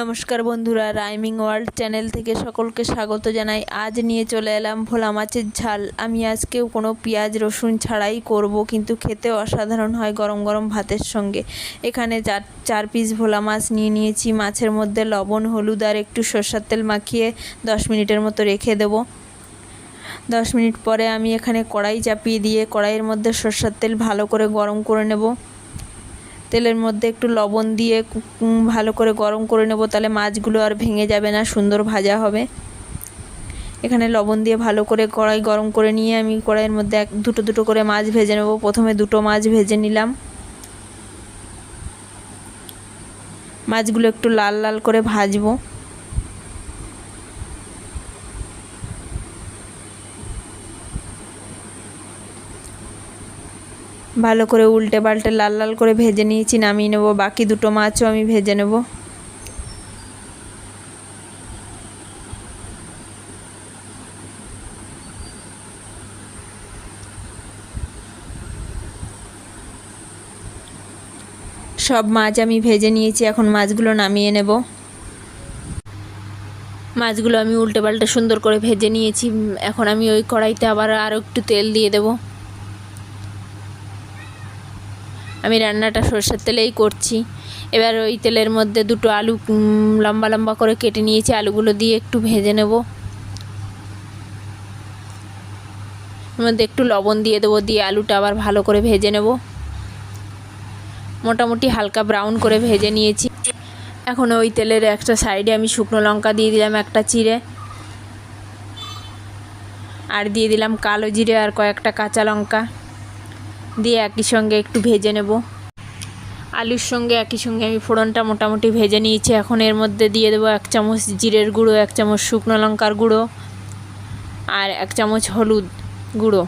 নমস্কার বন্ধুরা rhyming world channel থেকে সকলকে স্বাগত জানাই। আজ নিয়ে চলে এলাম ভোলা মাছের ঝাল। আমি আজকেও কোনো পেঁয়াজ, রসুন ছাড়াই করব, কিন্তু খেতে অসাধারণ হয় গরম গরম ভাতের সঙ্গে। এখানে চার চার পিস ভোলা মাছ নিয়ে নিয়েছি। মাছের মধ্যে লবণ, হলুদ আর একটু সর্ষার তেল মাখিয়ে দশ মিনিটের মতো রেখে দেবো। দশ মিনিট পরে আমি এখানে কড়াই চাপিয়ে দিয়ে কড়াইয়ের মধ্যে সর্ষার তেল ভালো করে গরম করে নেব। তেলের মধ্যে একটু লবণ দিয়ে ভালো করে গরম করে নেব, তাহলে মাছগুলো আর ভেঙে যাবে না, সুন্দর ভাজা হবে। এখানে লবণ দিয়ে ভালো করে কড়াই গরম করে নিয়ে আমি কড়াইয়ের মধ্যে এক, দুটো দুটো করে মাছ ভেজে নেব। প্রথমে দুটো মাছ ভেজে নিলাম। মাছগুলো একটু লাল লাল করে ভাজবো। ভালো করে উল্টে পাল্টে লাল লাল করে ভেজে নিয়েছি, নামিয়ে নেব। বাকি দুটো মাছও আমি ভেজে নেব। সব মাছ আমি ভেজে নিয়েছি, এখন মাছগুলো নামিয়ে নেব। মাছগুলো আমি উল্টে পাল্টে সুন্দর করে ভেজে নিয়েছি। এখন আমি ওই কড়াইতে আবার আরও একটু তেল দিয়ে দেবো। আমি রান্নাটা সরষের তেলেই করছি। এবার ওই তেলের মধ্যে দুটো আলু লম্বা লম্বা করে কেটে নিয়েছি। আলুগুলো দিয়ে একটু ভেজে নেব। এর মধ্যে একটু লবণ দিয়ে দেবো, দিয়ে আলুটা আবার ভালো করে ভেজে নেব। মোটামুটি হালকা ব্রাউন করে ভেজে নিয়েছি। এখন ওই তেলের একটা সাইডে আমি শুকনো লঙ্কা দিয়ে দিলাম একটা চিড়ে। আর দিয়ে দিলাম কালো জিরে আর কয়েকটা কাঁচা লঙ্কা। দিয়ে একই সঙ্গে একটু ভেজে নেব। আলুর সঙ্গে একই সঙ্গে আমি ফোড়নটা মোটামুটি ভেজে নিয়েছি। এখন এর মধ্যে দিয়ে দেবো এক চামচ জিরের গুঁড়ো, এক চামচ শুকনো লঙ্কার গুঁড়ো আর এক চামচ হলুদ গুঁড়ো।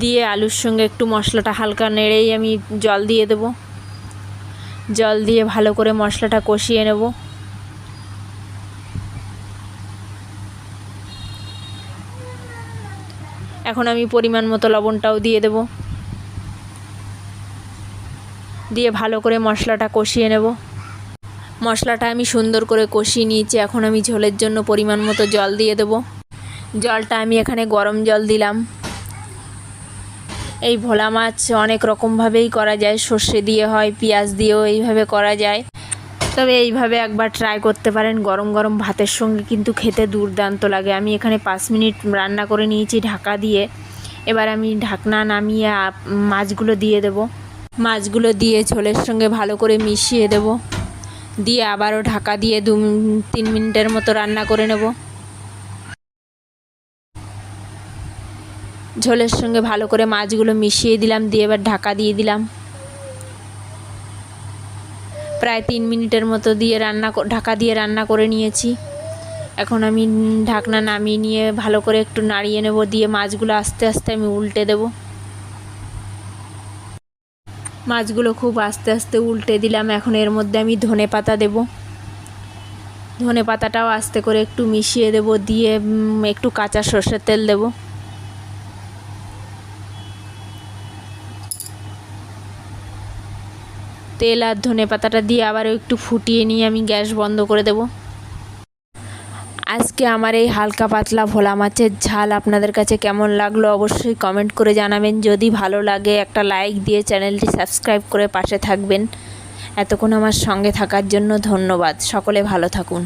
দিয়ে আলুর সঙ্গে একটু মশলাটা হালকা নেড়েই আমি জল দিয়ে দেবো। জল দিয়ে ভালো করে মশলাটা কষিয়ে নেব। এখন আমি পরিমাণ মতো লবণটাও দিয়ে দেব। দিয়ে ভালো করে মশলাটা কষিয়ে নেব। মশলাটা আমি সুন্দর করে কষিয়ে নিয়েছি, এখন আমি ঝোলের জন্য পরিমাণ মতো জল দিয়ে দেব। জলটা আমি এখানে গরম জল দিলাম। এই ভোলা মাছ অনেক রকমভাবেই করা যায়, সর্ষে দিয়ে হয়, পেঁয়াজ দিয়েও এইভাবে করা যায়। তবে এইভাবে একবার ট্রাই করতে পারেন। গরম গরম ভাতের সঙ্গে কিন্তু খেতে দুর্দান্ত লাগে। আমি এখানে পাঁচ মিনিট রান্না করে নিয়েছি ঢাকা দিয়ে। এবার আমি ঢাকনা নামিয়ে মাছগুলো দিয়ে দেব। মাছগুলো দিয়ে ঝোলের সঙ্গে ভালো করে মিশিয়ে দেব। দিয়ে আবারও ঢাকা দিয়ে দু তিন মিনিটের মতো রান্না করে নেব। ঝোলের সঙ্গে ভালো করে মাছগুলো মিশিয়ে দিলাম। দিয়ে এবার ঢাকা দিয়ে দিলাম। প্রায় তিন মিনিটের মতো দিয়ে রান্না ঢাকা দিয়ে রান্না করে নিয়েছি। এখন আমি ঢাকনা নামিয়ে নিয়ে ভালো করে একটু নাড়িয়ে নেব, দিয়ে মাছগুলো আস্তে আস্তে আমি উল্টে দেব। মাছগুলো খুব আস্তে আস্তে উল্টে দিলাম, এখন এর মধ্যে আমি ধনে পাতা দেব। ধনে পাতাটাও আস্তে করে একটু মিশিয়ে দেব, দিয়ে একটু কাঁচা সর্ষের তেল দেবো। তেল আর ধনে পাতাটা দিয়ে আবার একটু ফুটিয়ে নিয়ে আমি গ্যাস বন্ধ করে দেব। আজকে আমার এই হালকা পাতলা ভোলা মাছের ঝাল আপনাদের কাছে কেমন লাগল অবশ্যই কমেন্ট করে জানাবেন। যদি ভালো লাগে একটা লাইক দিয়ে চ্যানেলটি সাবস্ক্রাইব করে পাশে থাকবেন। এতক্ষণ আমার সঙ্গে থাকার জন্য ধন্যবাদ। সকলে ভালো থাকুন।